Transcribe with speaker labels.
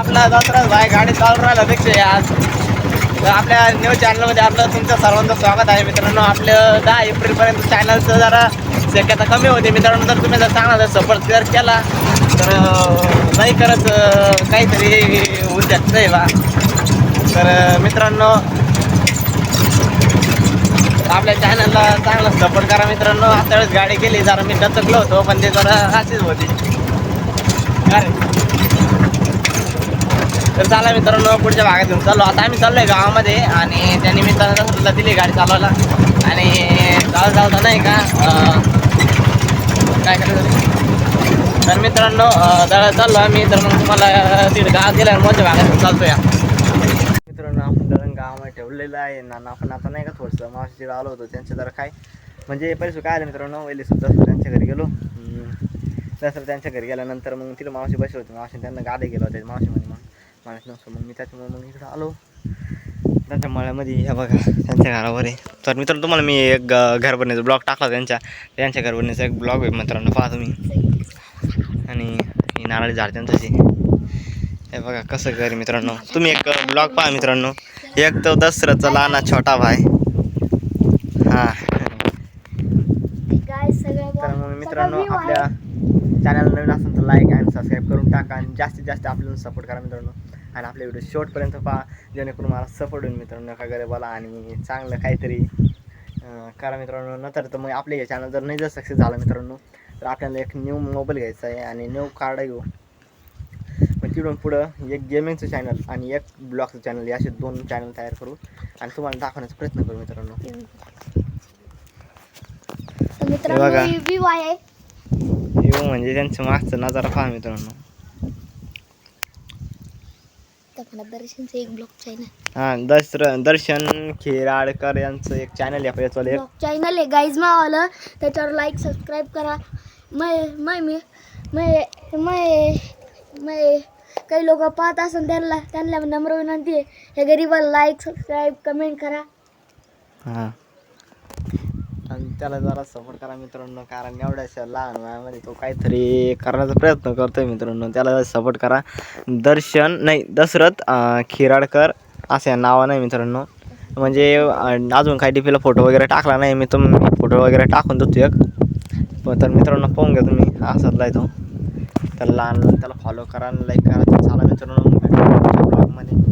Speaker 1: आपला दसरा भाई गाडी चालू राहिला अध्यक्ष आज. आपल्या न्यूज चॅनलमध्ये आपलं तुमचं सर्वांचं स्वागत आहे मित्रांनो. आपलं दहा एप्रिलपर्यंत चॅनलचं जरा शक्यता कमी होती. मित्रांनो जर तुम्ही जर चांगला जर सपोर्ट जर केला तर नाही करत काहीतरी होऊ शकतंय बा. तर मित्रांनो आपल्या चॅनलला चांगला सपोर्ट करा मित्रांनो. आता वेळेस गाडी गेली जरा मी डचकलो होतो पण ते जरा अशीच होती. अरे. तर चला मित्रांनो पुढच्या भागात घेऊन चाललो. आता आम्ही चाललोय गावामध्ये आणि त्या निमित्तानं सुद्धा दिली गाडी चालवायला. आणि जाऊ जाऊ नाही का? काय करायचं तर मित्रांनो दळा चाललो आम्ही. तर मग तुम्हाला तिथे गावात गेल्यावर मोठ्या भागात घेऊन चालतो या मित्रांनो आपण दळण गावामध्ये ठेवलेलं आहे. ना आपण आता नाही का थोडंसं? मावशीकडे आलो होतो. त्यांच्या जरा काय? म्हणजे पैसे काय आलं मित्रांनो. वेली सुद्धा त्यांच्या घरी गेलो. हम्म. दसरा त्यांच्या घरी गेल्यानंतर मग तिला मावशी बसले होते. मावशी त्यांना गाडे गेलो होते. मावशी म्हणजे मग माणूस नसतो मग मी त्याच्यामुळे मग इकडं आलो. त्यांच्या मळ्यामध्ये हे बघा त्यांच्या घरावर आहे तर मित्रांनो तुम्हाला मी एक ग- घर बनण्याचा ब्लॉग टाकला त्यांच्या त्यांच्या घर बनण्याचा एक ब्लॉग आहे मित्रांनो पहा तुम्ही. आणि ही नारळी झाड त्यांचं हे बघा कसं घर मित्रांनो. तुम्ही एक ब्लॉग पहा मित्रांनो. एक तो दसऱ्याचा लहाना छोटा भाई. हा. तर मग मित्रांनो आपल्या चॅनल नवीन असेल तर लाईक आणि सबस्क्राईब करून टाका आणि जास्तीत जास्त आपल्याला सपोर्ट करा मित्रांनो. आणि आपले व्हिडिओ शेवटपर्यंत पहा जेणेकरून मला सपोर्ट होईल मित्रांनो. एका गरीबाला आणि चांगलं काहीतरी करा मित्रांनो. नंतर तर मग आपले हे चॅनल जर नाही जर सक्सेस झालं मित्रांनो तर आपल्याला एक न्यू मोबाईल घ्यायचा आहे आणि न्यू कार्ड घेऊ. मग तिकडून पुढं एक गेमिंगचं चॅनल आणि एक ब्लॉगचं चॅनल हे असे दोन चॅनल तयार करू. आणि तुम्हाला दाखवण्याचा प्रयत्न करू मित्रांनो.
Speaker 2: तर मित्रांनो
Speaker 1: बघा.
Speaker 2: ही व्ह्यू आहे.
Speaker 1: म्हणजे त्यांचं मागचं नजारा पहा मित्रांनो.
Speaker 2: दर्शनचं एक ब्लॉग चॅनल
Speaker 1: हा दर्शन खिराडकर यांचं एक चॅनल आहे एक
Speaker 2: चॅनल आहे गाईज मावाला. त्याच्यावर लाईक सबस्क्राईब करा. मै मै मी मै मै मै काही लोक पाहत असेल त्यांना त्यांना नम्र विनंती आहे. हे गरीबाला लाईक सबस्क्राईब कमेंट करा.
Speaker 1: हा. आणि त्याला जरा सपोर्ट करा मित्रांनो कारण एवढ्याशा लहान वयामध्ये तो काहीतरी करण्याचा प्रयत्न करतोय मित्रांनो. त्याला सपोर्ट करा. दर्शन नाही दशरथ खिराडकर असं या आहे मित्रांनो. म्हणजे अजून काही डीपीला फोटो वगैरे टाकला नाही. मी तुम फोटो वगैरे टाकून देतो एक. पण तर मित्रांनो पाहून घ्या तुम्ही. असतला तो. त्याला लहान त्याला फॉलो करा लाईक करा. चाला मित्रांनो ब्लॉगमध्ये